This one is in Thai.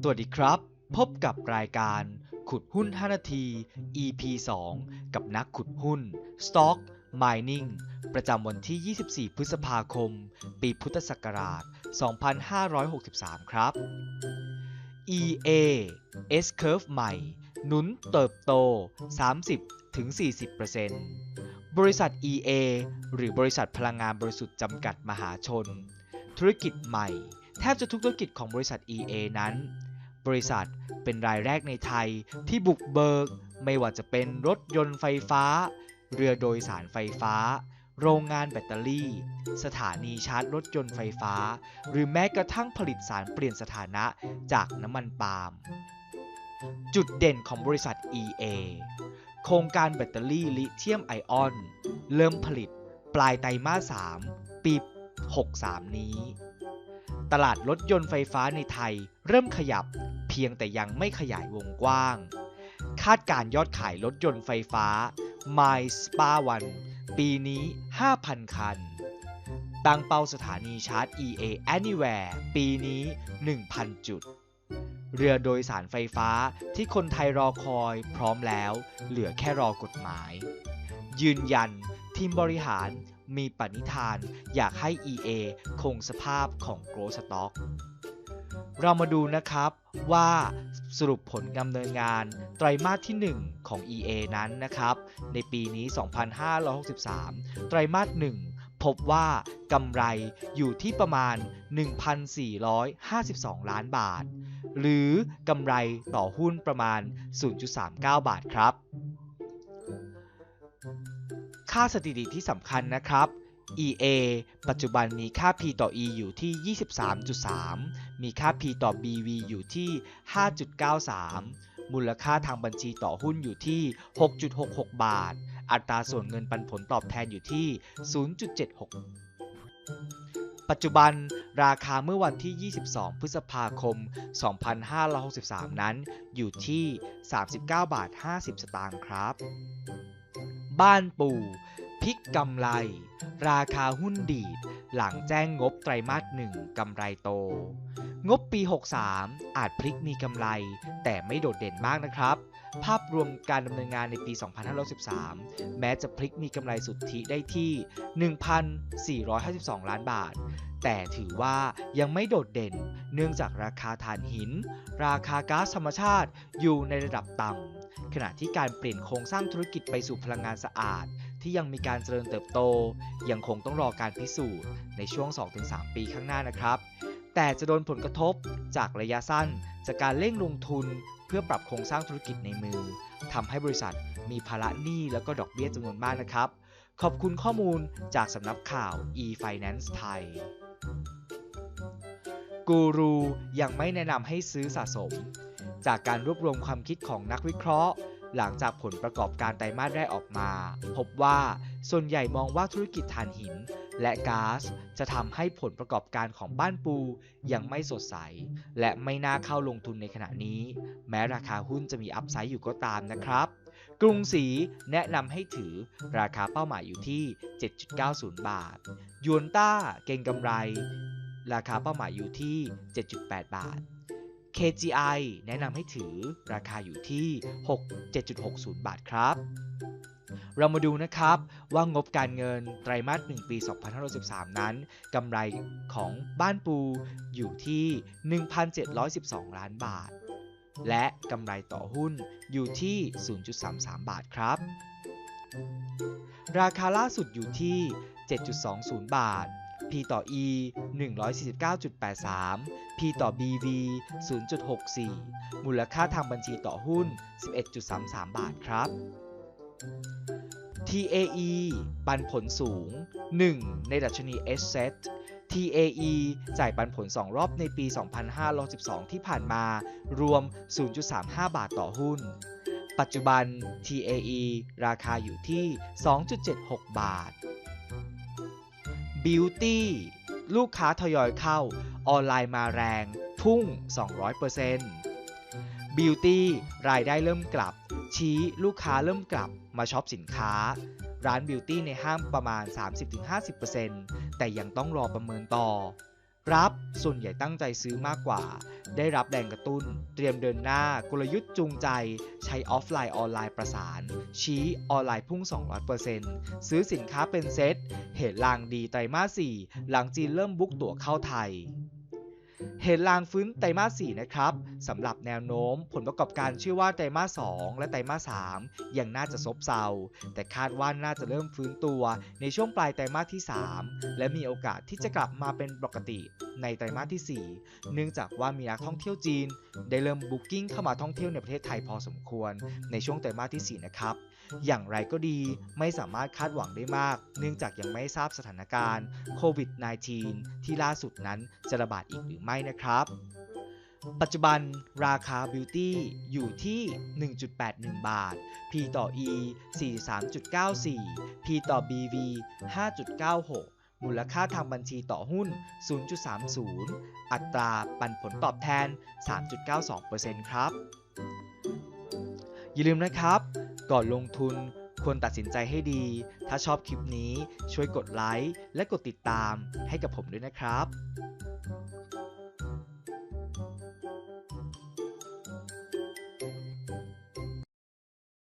สวัสดีครับ พบกับรายการขุดหุ้น 5 นาที EP 2 กับนักขุดหุ้น Stock Mining ประจำวันที่ 24 พฤษภาคม ปีพุทธศักราช 2563 ครับ EA S Curve ใหม่ หนุนเติบโต 30-40%บริษัท EA หรือบริษัทพลังงานบริสุทธิ์จำกัดมหาชน ธุรกิจใหม่ แทบจะทุกธุรกิจของบริษัท EA นั้น บริษัทเป็นรายแรกในไทยที่บุกเบิก ไม่ว่าจะเป็นรถยนต์ไฟฟ้า เรือโดยสารไฟฟ้า โรงงานแบตเตอรี่ สถานีชาร์จรถยนต์ไฟฟ้า หรือแม้กระทั่งผลิตสารเปลี่ยนสถานะจากน้ำมันปาล์มจุดเด่นของบริษัท EA โครงการแบตเตอรี่ลิเธียมไอออน เริ่มผลิตปลายไตรมาส 3 ปี 63 นี้ ตลาดรถยนต์ไฟฟ้าในไทยเริ่มขยับ เพียงแต่ยังไม่ขยายวงกว้าง คาดการยอดขายรถยนต์ไฟฟ้า My Spa One ปีนี้ 5,000 คัน ตั้งเป้าสถานีชาร์จ EA Anywhere ปีนี้ 1,000 จุด เรือโดยสารไฟฟ้าที่คนไทยรอคอยพร้อมแล้ว เหลือแค่รอกฎหมาย ยืนยันทีมบริหาร มีปณิธานอยากให้ EA คงสภาพของ Growth Stock เรามาดูนะครับว่าสรุปผลดำเนินงานไตรมาสที่ 1 ของ EA นั้นนะครับ ในปีนี้ 2563 ไตรมาส 1 พบว่ากำไรอยู่ที่ประมาณ 1,452 ล้านบาท หรือกำไรต่อหุ้นประมาณ 0.39 บาทครับ ค่าสถิติที่สำคัญนะครับ EA ปัจจุบันมีค่า P ต่อ E อยู่ที่ 23.3 มีค่า P ต่อ BV อยู่ที่ 5.93 มูลค่าทางบัญชีต่อหุ้นอยู่ที่ 6.66 บาท อัตราส่วนเงินปันผลตอบแทนอยู่ที่ 0.76 ปัจจุบันราคาเมื่อวันที่ 22 พฤษภาคม 2563 นั้นอยู่ที่ 39 บาท 50 สตางค์ครับ บ้านปู่พลิกกำไร ราคาหุ้นดีด หลังแจ้งงบไตรมาสหนึ่งกำไรโต งบปี 63 อาจพลิกมีกำไร แต่ไม่โดดเด่นมากนะครับ ภาพรวมการดำเนินงานในปี 2513 แม้จะพลิกมีกำไรสุทธิได้ที่ 1,452 ล้านบาท แต่ถือว่ายังไม่โดดเด่น เนื่องจากราคาถ่านหิน ราคาก๊าซธรรมชาติอยู่ในระดับต่ำ ขณะที่การเปลี่ยนโครงสร้างธุรกิจไปสู่พลังงานสะอาด ที่ยังมีการเจริญเติบโต ยังคงต้องรอการพิสูจน์ในช่วง 2-3 ปีข้างหน้านะครับ แต่จะโดนผลกระทบจากระยะสั้น จากการเร่งลงทุนเพื่อปรับโครงสร้างธุรกิจในมือทำให้บริษัทมีภาระหนี้แล้วก็ดอกเบี้ยจำนวนมากนะครับ ขอบคุณข้อมูลจากสำนักข่าว e-finance ไทยกูรูยังไม่แนะนำให้ซื้อสะสม จากการรวบรวมความคิดของนักวิเคราะห์ หลังจากผลประกอบการไตรมาสแรกออกมา พบว่าส่วนใหญ่มองว่าธุรกิจถ่านหิน และก๊าซจะทำให้ผลประกอบการของบ้านปูยังไม่สดใส และไม่น่าเข้าลงทุนในขณะนี้ แม้ราคาหุ้นจะมีอัพไซด์อยู่ก็ตามนะครับกรุงศรีแนะนำให้ถือราคาเป้าหมายอยู่ที่ 7.90 บาท ยวนต้าเก่งกำไร ราคาเป้าหมายอยู่ที่ 7.8 บาท KGI แนะนำให้ถือราคาอยู่ที่ 6 7.60 บาทครับ เรามาดูนะครับว่างบการเงินไตรมาส 1 ปี 2513 นั้นกำไรของบ้านปูอยู่ที่ 1,712 ล้านบาท และกำไรต่อหุ้นอยู่ที่ 0.33 บาทครับ ราคาล่าสุดอยู่ที่ 7.20 บาท P ต่อ E 149.83 P ต่อ BV 0.64 มูลค่าทางบัญชีต่อหุ้น 11.33 บาทครับ TAE ปันผลสูง 1 ในดัชนี S Set TAE จ่ายปันผล 2 รอบในปี 2512 ที่ผ่านมา รวม 0.35 บาทต่อหุ้น ปัจจุบัน TAE ราคาอยู่ที่ 2.76 บาท บิวตี้ลูกค้าทยอยเข้า ออนไลน์มาแรง พุ่ง 200%บิวตี้รายได้เริ่มกลับ ชี้ลูกค้าเริ่มกลับมาช็อปสินค้า ร้านบิวตี้ในห้างประมาณ 30-50%แต่ยังต้องรอประเมินต่อ รับส่วนใหญ่ตั้งใจซื้อมากกว่า ได้รับแรงกระตุ้น เตรียมเดินหน้ากลยุทธ์จูงใจ ใช้ออฟไลน์ออนไลน์ประสาน ชี้ออนไลน์พุ่ง 200%ซื้อสินค้าเป็นเซตเหตุลางดีไตรมาส 4 หลังจีนเริ่มบุกตั๋วเข้าไทย เห็นลางฟื้นไตรมาส4นะครับสำหรับแนวโน้ม ผลประกอบการเชื่อว่าไตรมาส2และไตรมาส3ยังน่าจะซบเซา แต่คาดว่าน่าจะเริ่มฟื้นตัวในช่วงปลายไตรมาสที่ 3 และมีโอกาสที่จะกลับมาเป็นปกติในไตรมาสที่ 4 เนื่องจากว่ามีนักท่องเที่ยวจีน ได้เริ่มบุ๊กิ้งเข้ามาท่องเที่ยวในประเทศไทยพอสมควร ในช่วงไตรมาสที่ 4 นะครับ อย่างไรก็ดีไม่สามารถคาดหวังได้มาก เนื่องจากยังไม่ทราบสถานการณ์โควิด -19 ที่ล่าสุดนั้นจะระบาดอีกหรือไม่นะครับปัจจุบันราคาบิวตี้อยู่ที่ 1.81 บาท P ต่อ E 43.94 P ต่อ BV 5.96 มูลค่าทางบัญชีต่อหุ้น 0.30 อัตราปันผลตอบแทน 3.92%ครับ อย่าลืมนะครับ ก่อนลงทุนควรตัดสินใจให้ดี ถ้าชอบคลิปนี้ช่วยกดไลค์และกดติดตามให้กับผมด้วยนะครับ